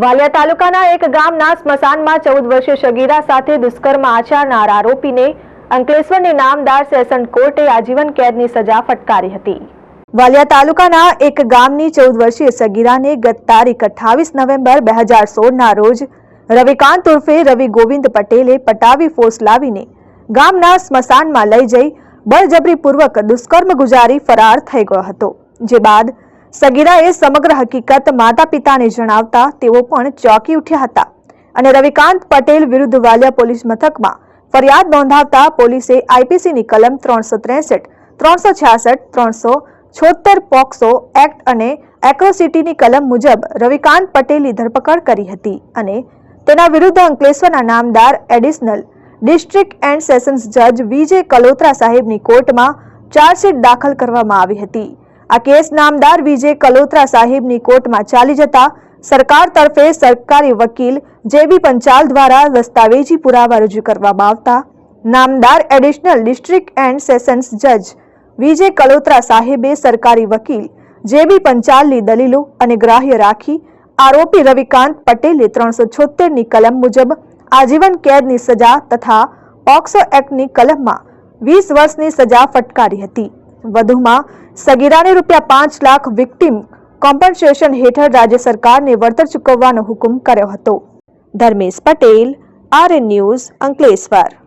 વાલિયા તાલુકાના એક ગામના સ્મશાનમાં ચૌદ વર્ષીય સગીરા સાથે દુષ્કર્મ આચરનાર આરોપીને અંકલેશ્વરની નામદાર સેશન કોર્ટે આજીવન કેદની સજા ફટકારી હતી. વાલિયા તાલુકાના એક ગામની ચૌદ વર્ષીય સગીરાને ગત તારીખ અઠ્ઠાવીસ નવેમ્બર બે હજાર સોળના રોજ રવિકાંત ઉર્ફે રવિ ગોવિંદ પટેલે પટાવી ફોર્સ લાવીને ગામના સ્મશાનમાં લઈ જઈ બળજબરીપૂર્વક દુષ્કર્મ ગુજારી ફરાર થઈ ગયો હતો. જે બાદ સગીરાએ સમગ્ર હકીકત માતા પિતાને જણાવતા તેઓ પણ ચોંકી ઉઠ્યા હતા અને રવિકાંત પટેલ વિરુદ્ધ વાલિયા પોલીસ મથકમાં ફરિયાદ નોંધાવતા પોલીસે આઈપીસીની કલમ ત્રણસો ત્રેસઠ, ત્રણસો છ્યાસઠ, ત્રણસો છોતેર પોક્સો એક્ટ અને એક્રોસિટીની કલમ મુજબ રવિકાંત પટેલની ધરપકડ કરી હતી અને તેના વિરુદ્ધ અંકલેશ્વરના નામદાર એડિશનલ ડિસ્ટ્રિક્ટ એન્ડ સેશન્સ જજ વિજય કલોત્રા સાહેબની કોર્ટમાં ચાર્જશીટ દાખલ કરવામાં આવી હતી. આ કેસ નામદાર વિજય કલોત્રા સાહેબની કોર્ટમાં ચાલી જતા સરકાર તરફે સરકારી વકીલ જેબી પંચાલ દ્વારા દસ્તાવેજી પુરાવા રજૂ કરવામાં આવતા. નામદાર એડિશનલ ડિસ્ટ્રિક્ટ એન્ડ સેશન્સ જજ વિજય કલોત્રા સાહેબે સરકારી વકીલ જેબી પંચાલની દલીલો અને ગ્રાહ્ય રાખી આરોપી રવિકાંત પટેલે ત્રણસો છોતેરની કલમ મુજબ આજીવન કેદની સજા તથા પોક્સો એક્ટની કલમમાં વીસ વર્ષની સજા ફટકારી હતી. વધુમાં સગીરાને રૂપિયા પાંચ લાખ વિક્ટીમ કોમ્પન્સેશન હેઠળ રાજ્ય સરકારને વળતર ચૂકવવાનો હુકમ કર્યો હતો. Dharmesh Patel R news, Ankleshwar.